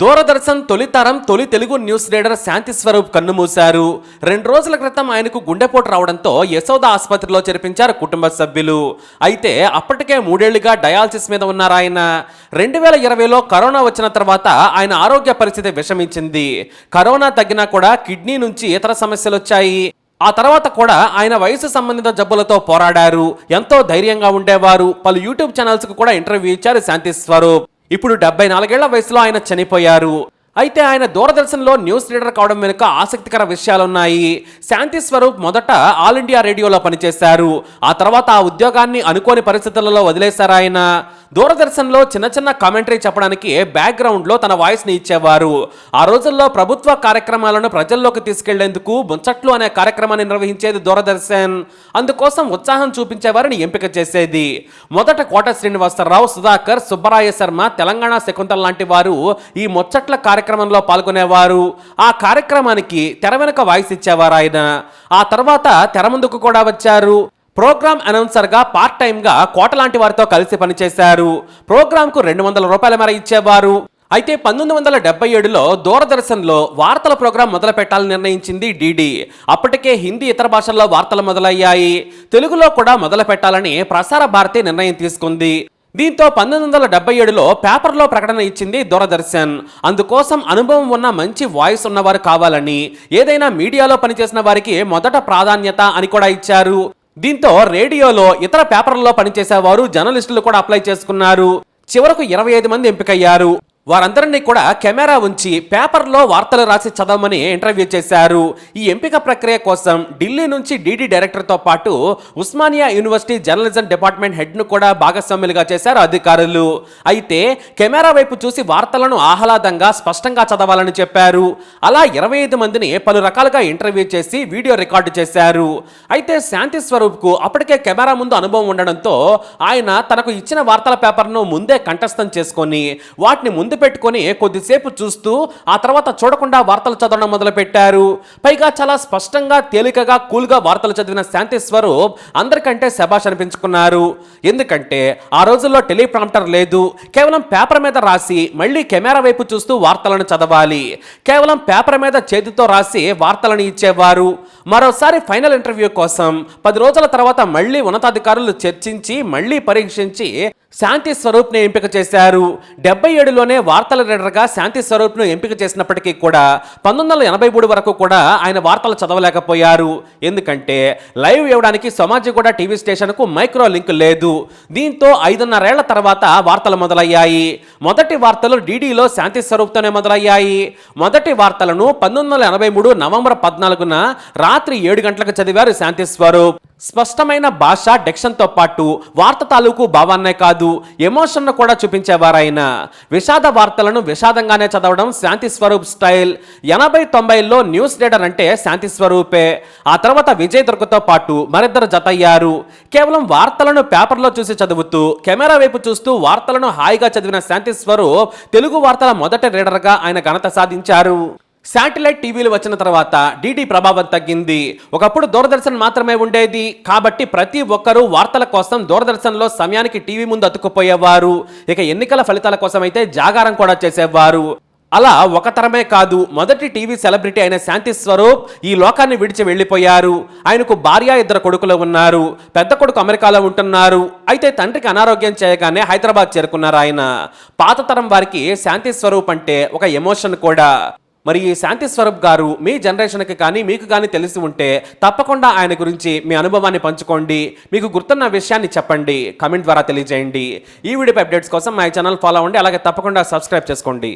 దూరదర్శన్ తొలితరం తొలి Telugu news reader Shanti Swaroop కన్నుమూశారు రెండు రోజుల క్రితం ఆయనకు గుండెపోటు రావడంతో యశోద ఆసుపత్రిలో చేర్పించారు కుటుంబ సభ్యులు. అయితే అప్పటికే మూడేళ్ళుగా డయాలసిస్ మీద ఉన్నారు ఆయన. రెండు వేల ఇరవైలో కరోనా వచ్చిన తర్వాత ఆయన ఆరోగ్య పరిస్థితి విషమించింది. కరోనా తగ్గినా కూడా కిడ్నీ నుంచి ఇతర సమస్యలు వచ్చాయి. ఆ తర్వాత కూడా ఆయన వయసు సంబంధిత జబ్బులతో పోరాడారు. ఎంతో ధైర్యంగా ఉండేవారు. పలు యూట్యూబ్ ఛానల్స్కు కూడా ఇంటర్వ్యూ ఇచ్చారు శాంతి స్వరూప్. ఇప్పుడు డెబ్బై నాలుగేళ్ళ వయసులో ఆయన చనిపోయారు. అయితే ఆయన దూరదర్శన్లో న్యూస్ రీడర్ కావడం వెనుక ఆసక్తికర విషయాలున్నాయి. శాంతి స్వరూప్ మొదట ఆల్ ఇండియా రేడియోలో పనిచేశారు. ఆ తర్వాత ఆ ఉద్యోగాన్ని అనుకోని పరిస్థితులలో వదిలేశారు ఆయన. దూరదర్శన్లో చిన్న చిన్న కామెంటరీ చెప్పడానికి బ్యాక్గ్రౌండ్లో తన వాయిస్ని ఇచ్చేవారు. ఆ రోజుల్లో ప్రభుత్వ కార్యక్రమాలను ప్రజల్లోకి తీసుకెళ్ళేందుకు ముచ్చట్లు అనే కార్యక్రమాన్ని నిర్వహించేది దూరదర్శన్. అందుకోసం ఉత్సాహం చూపించేవారిని ఎంపిక చేసేది. మొదట కోట శ్రీనివాసరావు సుధాకర్ సుబ్బరాయ శర్మ తెలంగాణ శకుంతల లాంటి వారు ఈ ముచ్చట్ల కార్యక్రమంలో పాల్గొనేవారు. ఆ కార్యక్రమానికి తెర వెనుక వాయిస్ ఇచ్చేవారు ఆయన ఆ తర్వాత తెర ముందుకు కూడా వచ్చారు. ప్రోగ్రామ్ అనౌన్సర్గా పార్ట్ టైంగా కోట లాంటి వారితో కలిసి పనిచేశారు. ప్రోగ్రాంకు రెండు వందల రూపాయల మేర ఇచ్చేవారు. అయితే పంతొమ్మిది వందల డెబ్బై ఏడులో దూరదర్శన్లో వార్తల ప్రోగ్రాం మొదలు పెట్టాలని నిర్ణయించింది డీడీ. అప్పటికే హిందీ ఇతర భాషల్లో వార్తలు మొదలయ్యాయి. తెలుగులో కూడా మొదలు పెట్టాలని ప్రసార భారతి నిర్ణయం తీసుకుంది. దీంతో పంతొమ్మిది వందల డెబ్బై ఏడులో పేపర్లో ప్రకటన ఇచ్చింది దూరదర్శన్. అందుకోసం అనుభవం ఉన్న మంచి వాయిస్ ఉన్నవారు కావాలని ఏదైనా మీడియాలో పనిచేసిన వారికి మొదట ప్రాధాన్యత అని కూడా ఇచ్చారు. దీంతో రేడియోలో ఇతర పేపర్లలో పనిచేసేవారు జర్నలిస్టులు కూడా అప్లై చేసుకున్నారు. చివరకు ఇరవై ఐదు మంది ఎంపికయ్యారు. వారందరినీ కూడా కెమెరా ఉంచి పేపర్లో వార్తలు రాసి చదవమని ఇంటర్వ్యూ చేశారు. ఈ ఎంపిక ప్రక్రియ కోసం ఢిల్లీ నుంచి డీడీ డైరెక్టర్తో పాటు ఉస్మానియా యూనివర్సిటీ జర్నలిజం డిపార్ట్మెంట్ హెడ్ను కూడా భాగస్వాములుగా చేశారు అధికారులు. అయితే కెమెరా వైపు చూసి వార్తలను ఆహ్లాదంగా స్పష్టంగా చదవాలని చెప్పారు. అలా ఇరవై ఐదు మందిని పలు రకాలుగా ఇంటర్వ్యూ చేసి వీడియో రికార్డు చేశారు. అయితే శాంతి స్వరూప్కు అప్పటికే కెమెరా ముందు అనుభవం ఉండడంతో ఆయన తనకు ఇచ్చిన వార్తల పేపర్ను ముందే కంఠస్థం చేసుకొని వాటిని ముందు పెట్టుకొని కొద్దిసేపు చూస్తూ ఆ తర్వాత చూడకుండా వార్తలు చదవడం మొదలుపెట్టారు. పైగా చాలా స్పష్టంగా తేలికగా కూల్గా వార్తలు చదివిన శాంతి స్వరూప్ అందరికంటే శబాష్ అనిపించుకున్నారు. ఎందుకంటే ఆ రోజుల్లో టెలిప్రాంప్టర్ లేదు. కేవలం పేపర్ మీద రాసి మళ్ళీ కెమెరా వైపు చూస్తూ వార్తలను చదవాలి. కేవలం పేపర్ మీద చేతితో రాసి వార్తలను ఇచ్చేవారు. మరోసారి ఫైనల్ ఇంటర్వ్యూ కోసం పది రోజుల తర్వాత మళ్ళీ ఉన్నతాధికారులు చర్చించి మళ్ళీ పరీక్షించి శాంతి స్వరూప్ని ఎంపిక చేశారు. డెబ్బై ఏడులోనే వార్తల రీడర్గా శాంతి స్వరూప్ను ఎంపిక చేసినప్పటికీ కూడా పంతొమ్మిది వందల ఎనభై మూడు వరకు కూడా ఆయన వార్తలు చదవలేకపోయారు. ఎందుకంటే లైవ్ ఇవ్వడానికి సమాజిగూడ టీవీ స్టేషన్కు మైక్రో లింక్ లేదు. దీంతో ఐదున్నరేళ్ళ తర్వాత వార్తలు మొదలయ్యాయి. మొదటి వార్తలు డీడీలో శాంతి స్వరూప్తోనే మొదలయ్యాయి. మొదటి వార్తలను పంతొమ్మిది వందల ఎనభై మూడు నవంబర్ పద్నాలుగున రాత్రి ఏడు గంటలకు చదివారు శాంతి స్వరూప్. స్పష్టమైన భాష డెక్షన్తో పాటు వార్త తాలూకు భావాన్నే కాదు ఎమోషన్ను కూడా చూపించేవారాయన. విషాద వార్తలను విషాదంగానే చదవడం శాంతి స్వరూప్ స్టైల్. ఎనభై తొంభైలో న్యూస్ రీడర్ అంటే శాంతి స్వరూపే. ఆ తర్వాత విజయ్ దుర్గతో పాటు మరిద్దరు జతయ్యారు. కేవలం వార్తలను పేపర్లో చూసి చదువుతూ కెమెరా వైపు చూస్తూ వార్తలను హాయిగా చదివిన శాంతి స్వరూప్ తెలుగు వార్తల మొదటి రీడర్గా ఆయన ఘనత సాధించారు. శాటిలైట్ టీవీలు వచ్చిన తర్వాత డీడీ ప్రభావం తగ్గింది. ఒకప్పుడు దూరదర్శన్ మాత్రమే ఉండేది. కాబట్టి ప్రతి ఒక్కరూ వార్తల కోసం దూరదర్శన్లో సమయానికి టీవీ ముందు అతుక్కుపోయేవారు. ఇక ఎన్నికల ఫలితాల కోసం అయితే జాగారం కూడా చేసేవారు. అలా ఒక తరమే కాదు మొదటి టీవీ సెలబ్రిటీ అయిన శాంతి స్వరూప్ ఈ లోకాన్ని విడిచి వెళ్ళిపోయారు. ఆయనకు భార్య ఇద్దరు కొడుకులు ఉన్నారు. పెద్ద కొడుకు అమెరికాలో ఉంటున్నారు. అయితే తండ్రికి అనారోగ్యం చేయగానే హైదరాబాద్ చేరుకున్నారు ఆయన. పాత తరం వారికి శాంతి స్వరూప్ అంటే ఒక ఎమోషన్ కూడా. మరి ఈ శాంతి స్వరూప్ గారు మీ జనరేషన్కి కానీ మీకు కానీ తెలిసి ఉంటే తప్పకుండా ఆయన గురించి మీ అనుభవాన్ని పంచుకోండి. మీకు గుర్తున్న విషయాన్ని చెప్పండి. కమెంట్ ద్వారా తెలియజేయండి. ఈ వీడియో అప్డేట్స్ కోసం మా ఛానల్ ఫాలో అవ్వండి. అలాగే తప్పకుండా సబ్స్క్రైబ్ చేసుకోండి.